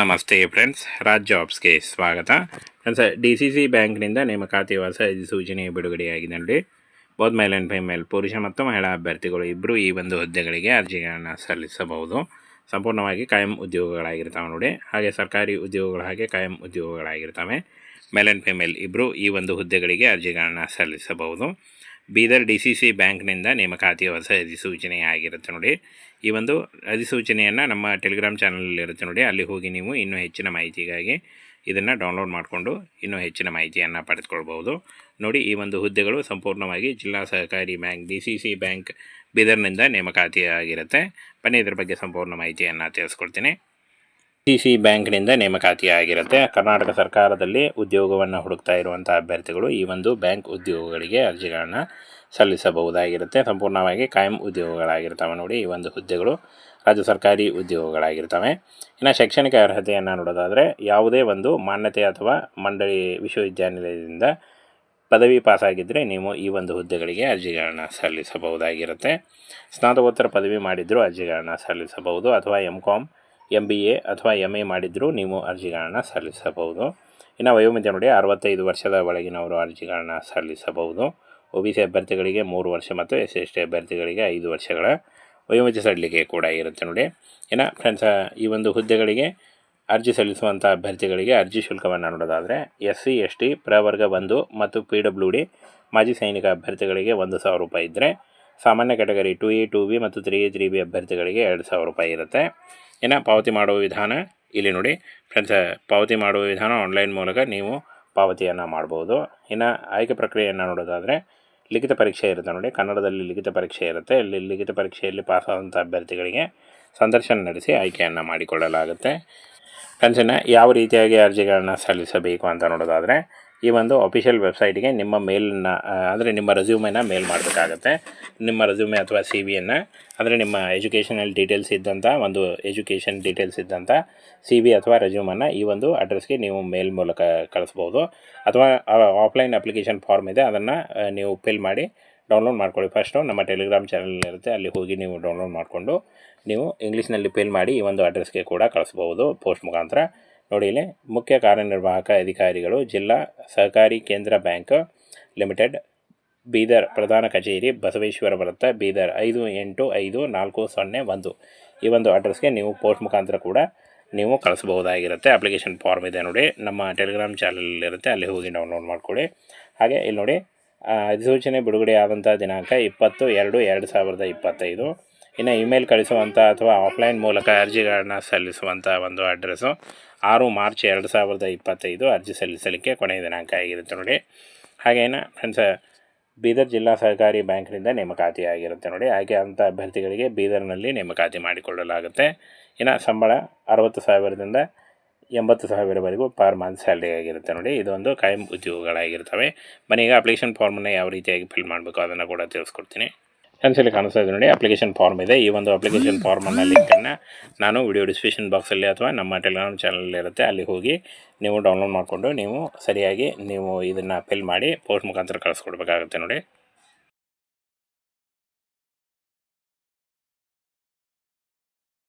ನಮಸ್ತೆ ಫ್ರೆಂಡ್ಸ್ ರಾಜ್ ಜಾಬ್ಸ್ಗೆ ಸ್ವಾಗತ. Friends D C C ಬ್ಯಾಂಕ್ನಿಂದ ನೇಮಕಾತಿ ಹೊಸ ಸೂಚನೆ ಬಿಡುಗಡೆಯಾಗಿದೆ ನೋಡಿ. ಬೋದ್ ಮೇಲ್ ಆ್ಯಂಡ್ ಫೈಮೇಲ್ ಪುರುಷ ಮತ್ತು ಮಹಿಳಾ ಅಭ್ಯರ್ಥಿಗಳು ಇಬ್ಬರು ಈ ಒಂದು ಹುದ್ದೆಗಳಿಗೆ ಅರ್ಜಿಗಳನ್ನು ಸಲ್ಲಿಸಬಹುದು. ಸಂಪೂರ್ಣವಾಗಿ ಕಾಯಂ ಉದ್ಯೋಗಗಳಾಗಿರ್ತಾವೆ ನೋಡಿ. ಹಾಗೆ ಸರ್ಕಾರಿ ಉದ್ಯೋಗಗಳ ಹಾಗೆ ಕಾಯಂ ಉದ್ಯೋಗಗಳಾಗಿರ್ತವೆ. ಮೇಲ್ ಆ್ಯಂಡ್ ಫೈಮೇಲ್ ಇಬ್ಬರು ಈ ಒಂದು ಹುದ್ದೆಗಳಿಗೆ ಅರ್ಜಿಗಳನ್ನು ಸಲ್ಲಿಸಬಹುದು. ಬೀದರ್ ಡಿ ಸಿ ಸಿ ಬ್ಯಾಂಕ್ನಿಂದ ನೇಮಕಾತಿ ಹೊಸ ಅಧಿಸೂಚನೆ ಆಗಿರುತ್ತೆ ನೋಡಿ. ಈ ಒಂದು ಅಧಿಸೂಚನೆಯನ್ನು ನಮ್ಮ ಟೆಲಿಗ್ರಾಮ್ ಚಾನಲಲ್ಲಿರುತ್ತೆ ನೋಡಿ. ಅಲ್ಲಿ ಹೋಗಿ ನೀವು ಇನ್ನೂ ಹೆಚ್ಚಿನ ಮಾಹಿತಿಗಾಗಿ ಇದನ್ನು ಡೌನ್ಲೋಡ್ ಮಾಡಿಕೊಂಡು ಇನ್ನೂ ಹೆಚ್ಚಿನ ಮಾಹಿತಿಯನ್ನು ಪಡೆದುಕೊಳ್ಬೋದು ನೋಡಿ, ಈ ಒಂದು ಹುದ್ದೆಗಳು ಸಂಪೂರ್ಣವಾಗಿ ಜಿಲ್ಲಾ ಸಹಕಾರಿ bank D C C bank ಬೀದರ್ನಿಂದ ನೇಮಕಾತಿ ಆಗಿರುತ್ತೆ ಬನ್ನಿ, ಇದರ ಬಗ್ಗೆ ಸಂಪೂರ್ಣ ಮಾಹಿತಿಯನ್ನು ತಿಳಿಸ್ಕೊಡ್ತೀನಿ. ಸಿ ಸಿ ಬ್ಯಾಂಕ್ನಿಂದ ನೇಮಕಾತಿಯಾಗಿರುತ್ತೆ. ಕರ್ನಾಟಕ ಸರ್ಕಾರದಲ್ಲಿ ಉದ್ಯೋಗವನ್ನು ಹುಡುಕ್ತಾ ಇರುವಂಥ ಅಭ್ಯರ್ಥಿಗಳು ಈ ಒಂದು ಬ್ಯಾಂಕ್ ಉದ್ಯೋಗಗಳಿಗೆ ಅರ್ಜಿಗಳನ್ನು ಸಲ್ಲಿಸಬಹುದಾಗಿರುತ್ತೆ. ಸಂಪೂರ್ಣವಾಗಿ ಕಾಯಂ ಉದ್ಯೋಗಗಳಾಗಿರ್ತವೆ ನೋಡಿ ಈ ಒಂದು ಹುದ್ದೆಗಳು ರಾಜ್ಯ ಸರ್ಕಾರಿ ಉದ್ಯೋಗಗಳಾಗಿರ್ತವೆ. ಇನ್ನು ಶೈಕ್ಷಣಿಕ ಅರ್ಹತೆಯನ್ನು ನೋಡೋದಾದರೆ ಯಾವುದೇ ಒಂದು ಮಾನ್ಯತೆ ಅಥವಾ ಮಂಡಳಿ ವಿಶ್ವವಿದ್ಯಾನಿಲಯದಿಂದ ಪದವಿ ಪಾಸಾಗಿದ್ದರೆ ನೀವು ಈ ಒಂದು ಹುದ್ದೆಗಳಿಗೆ ಅರ್ಜಿಗಳನ್ನು ಸಲ್ಲಿಸಬಹುದಾಗಿರುತ್ತೆ. ಸ್ನಾತಕೋತ್ತರ ಪದವಿ ಮಾಡಿದರೂ ಅರ್ಜಿಗಳನ್ನು ಸಲ್ಲಿಸಬಹುದು ಅಥವಾ M Com M B A ಅಥವಾ ಎಂ ಎ ಮಾಡಿದರೂ ನೀವು ಅರ್ಜಿಗಳನ್ನು ಸಲ್ಲಿಸಬಹುದು. ಇನ್ನು ವಯೋಮಿತಿ ನೋಡಿ, ಅರವತ್ತೈದು ವರ್ಷದ ಒಳಗಿನವರು ಅರ್ಜಿಗಳನ್ನು ಸಲ್ಲಿಸಬಹುದು. ಒ ಬಿ ಸಿ ಅಭ್ಯರ್ಥಿಗಳಿಗೆ ಮೂರು ವರ್ಷ ಮತ್ತು ಎಸ್ ಎಸ್ ಟಿ ಅಭ್ಯರ್ಥಿಗಳಿಗೆ ಐದು ವರ್ಷಗಳ ವಯೋಮಿತಿ ಸಡಿಲಿಕೆ ಕೂಡ ಇರುತ್ತೆ ನೋಡಿ. ಇನ್ನು ಫ್ರೆಂಡ್ಸ್ ಈ ಒಂದು ಹುದ್ದೆಗಳಿಗೆ ಅರ್ಜಿ ಸಲ್ಲಿಸುವಂಥ ಅಭ್ಯರ್ಥಿಗಳಿಗೆ ಅರ್ಜಿ ಶುಲ್ಕವನ್ನು ನೋಡೋದಾದರೆ, ಎಸ್ ಸಿ, ಎಸ್ ಟಿ, ಪ್ರವರ್ಗ ಒಂದು ಮತ್ತು ಪಿ ಡಬ್ಲ್ಯೂ ಡಿ ಮಾಜಿ ಸೈನಿಕ ಅಭ್ಯರ್ಥಿಗಳಿಗೆ ಒಂದು ಸಾವಿರ ರೂಪಾಯಿ ಇದ್ದರೆ ಸಾಮಾನ್ಯ category two A two B ಮತ್ತು ತ್ರೀ ಎ ತ್ರೀ ಬಿ ಅಭ್ಯರ್ಥಿಗಳಿಗೆ ಎರಡು ಸಾವಿರ ರೂಪಾಯಿ ಇರುತ್ತೆ. ಇನ್ನು ಪಾವತಿ ಮಾಡುವ ವಿಧಾನ ಇಲ್ಲಿ ನೋಡಿ. ಫ್ರೆಂಡ್ಸ್ ಪಾವತಿ ಮಾಡುವ ವಿಧಾನ ಆನ್ಲೈನ್ ಮೂಲಕ ನೀವು ಪಾವತಿಯನ್ನು ಮಾಡ್ಬೋದು. ಇನ್ನು ಆಯ್ಕೆ ಪ್ರಕ್ರಿಯೆಯನ್ನು ನೋಡೋದಾದರೆ ಲಿಖಿತ ಪರೀಕ್ಷೆ ಇರುತ್ತೆ ನೋಡಿ. ಕನ್ನಡದಲ್ಲಿ ಲಿಖಿತ ಪರೀಕ್ಷೆ ಇರುತ್ತೆ. ಇಲ್ಲಿ ಲಿಖಿತ ಪರೀಕ್ಷೆಯಲ್ಲಿ ಪಾಸಾದಂಥ ಅಭ್ಯರ್ಥಿಗಳಿಗೆ ಸಂದರ್ಶನ ನಡೆಸಿ ಆಯ್ಕೆಯನ್ನು ಮಾಡಿಕೊಳ್ಳಲಾಗುತ್ತೆ. ಫ್ರೆಂಡ್ಸ್ ಯಾವ ರೀತಿಯಾಗಿ ಅರ್ಜಿಗಳನ್ನು ಸಲ್ಲಿಸಬೇಕು ಅಂತ ನೋಡೋದಾದರೆ ಈ ಒಂದು ಅಫಿಷಿಯಲ್ ವೆಬ್ಸೈಟಿಗೆ ನಿಮ್ಮ ಮೇಲನ್ನು ಅಂದರೆ ನಿಮ್ಮ ರೆಸ್ಯೂಮೆನ ಮೇಲ್ ಮಾಡಬೇಕಾಗತ್ತೆ. ನಿಮ್ಮ ರೆಸ್ಯೂಮೆ ಅಥವಾ ಸಿ ವಿಯನ್ನು ಅಂದರೆ ನಿಮ್ಮ ಎಜುಕೇಷನಲ್ ಡೀಟೇಲ್ಸ್ ಇದ್ದಂಥ ಒಂದು ಎಜುಕೇಷನ್ ಡೀಟೇಲ್ಸ್ ಇದ್ದಂಥ ಸಿ ವಿ ಅಥವಾ ರೆಸ್ಯೂಮನ್ನು ಈ ಒಂದು ಅಡ್ರೆಸ್ಗೆ ನೀವು ಮೇಲ್ ಮೂಲಕ ಕಳಿಸ್ಬೋದು. ಅಥವಾ ಆಫ್ಲೈನ್ ಅಪ್ಲಿಕೇಶನ್ ಫಾರ್ಮ್ ಇದೆ, ಅದನ್ನು ನೀವು ಫಿಲ್ ಮಾಡಿ ಡೌನ್ಲೋಡ್ ಮಾಡ್ಕೊಳ್ಳಿ. ಫಸ್ಟು ನಮ್ಮ ಟೆಲಿಗ್ರಾಮ್ ಚಾನಲ್ ಇರುತ್ತೆ, ಅಲ್ಲಿ ಹೋಗಿ ನೀವು ಡೌನ್ಲೋಡ್ ಮಾಡಿಕೊಂಡು ನೀವು ಇಂಗ್ಲೀಷ್ನಲ್ಲಿ ಫಿಲ್ ಮಾಡಿ ಈ ಒಂದು ಅಡ್ರೆಸ್ಗೆ ಕೂಡ ಕಳಿಸ್ಬೋದು ಪೋಸ್ಟ್ ಮುಖಾಂತರ. ನೋಡಿ ಇಲ್ಲಿ ಮುಖ್ಯ ಕಾರ್ಯನಿರ್ವಾಹಕ ಅಧಿಕಾರಿಗಳು ಜಿಲ್ಲಾ ಸಹಕಾರಿ ಕೇಂದ್ರ ಬ್ಯಾಂಕ್ ಲಿಮಿಟೆಡ್, ಬೀದರ್ ಪ್ರಧಾನ ಕಚೇರಿ, ಬಸವೇಶ್ವರ ವೃತ್ತ, ಬೀದರ್ ಐದು ಎಂಟು ಐದು ನಾಲ್ಕು ಸೊನ್ನೆ ಒಂದು. ಈ ಒಂದು ಅಡ್ರೆಸ್ಗೆ ನೀವು ಪೋಸ್ಟ್ ಮುಖಾಂತರ ಕೂಡ ನೀವು ಕಳಿಸಬಹುದಾಗಿರುತ್ತೆ. ಅಪ್ಲಿಕೇಶನ್ ಫಾರ್ಮ್ ಇದೆ ನೋಡಿ. ನಮ್ಮ ಟೆಲಿಗ್ರಾಮ್ ಚಾನಲಲ್ಲಿರುತ್ತೆ. ಅಲ್ಲಿ ಹೋಗಿ ಡೌನ್ಲೋಡ್ ಮಾಡ್ಕೊಳ್ಳಿ. ಹಾಗೆ ಇಲ್ಲಿ ನೋಡಿ, ಅಧಿಸೂಚನೆ ಬಿಡುಗಡೆ ಆದಂಥ ದಿನಾಂಕ ಇಪ್ಪತ್ತು ಎರಡು ಎರಡು ಸಾವಿರದ ಇಪ್ಪತ್ತೈದು. ಇನ್ನು ಇಮೇಲ್ ಕಳಿಸುವಂಥ ಅಥವಾ ಆಫ್ಲೈನ್ ಮೂಲಕ ಅರ್ಜಿಗಳನ್ನು ಸಲ್ಲಿಸುವಂಥ ಒಂದು ಅಡ್ರೆಸ್ಸು ಆರು ಮಾರ್ಚ್ ಎರಡು ಸಾವಿರದ ಇಪ್ಪತ್ತೈದು ಅರ್ಜಿ ಸಲ್ಲಿಸಲಿಕ್ಕೆ ಕೊನೆಯ ದಿನಾಂಕ ಆಗಿರುತ್ತೆ ನೋಡಿ. ಹಾಗೇನ ಫ್ರೆಂಡ್ಸ್ ಬೀದರ್ ಜಿಲ್ಲಾ ಸಹಕಾರಿ ಬ್ಯಾಂಕ್ನಿಂದ ನೇಮಕಾತಿ ಆಗಿರುತ್ತೆ ನೋಡಿ. ಹಾಗೆ ಅಂಥ ಅಭ್ಯರ್ಥಿಗಳಿಗೆ ಬೀದರ್ನಲ್ಲಿ ನೇಮಕಾತಿ ಮಾಡಿಕೊಳ್ಳಲಾಗುತ್ತೆ. ಇನ್ನು ಸಂಬಳ ಅರವತ್ತು ಸಾವಿರದಿಂದ ಎಂಬತ್ತು ಸಾವಿರವರೆಗೂ ಪರ್ ಮಂತ್ ಸ್ಯಾಲ್ರಿ ಆಗಿರುತ್ತೆ ನೋಡಿ. ಇದೊಂದು ಕಾಯಂ ಉದ್ಯೋಗಗಳಾಗಿರ್ತವೆ ಮನೆಗೆ ಅಪ್ಲಿಕೇಶನ್ ಫಾರ್ಮನ್ನು ಯಾವ ರೀತಿಯಾಗಿ ಫಿಲ್ ಮಾಡಬೇಕು ಅದನ್ನು ಕೂಡ ತಿಳಿಸ್ಕೊಡ್ತೀನಿ. ಇಲ್ಲಿ ಕಾಣಿಸ್ತಾ ಇದೆ ನೋಡಿ ಅಪ್ಲಿಕೇಶನ್ ಫಾರ್ಮ್ ಇದೆ. ಈ ಒಂದು ಅಪ್ಲಿಕೇಶನ್ ಫಾರ್ಮನ್ನು ಲಿಂಕನ್ನು ನಾನು ವಿಡಿಯೋ ಡಿಸ್ಕ್ರಿಪ್ಷನ್ ಬಾಕ್ಸಲ್ಲಿ ಅಥವಾ ನಮ್ಮ ಟೆಲಿಗ್ರಾಮ್ ಚಾನಲ್ ಇರುತ್ತೆ. ಅಲ್ಲಿ ಹೋಗಿ ನೀವು ಡೌನ್ಲೋಡ್ ಮಾಡಿಕೊಂಡು ನೀವು ಸರಿಯಾಗಿ ನೀವು ಇದನ್ನು ಫಿಲ್ ಮಾಡಿ ಪೋಸ್ಟ್ ಮುಖಾಂತರ ಕಳಿಸ್ಕೊಡ್ಬೇಕಾಗುತ್ತೆ ನೋಡಿ.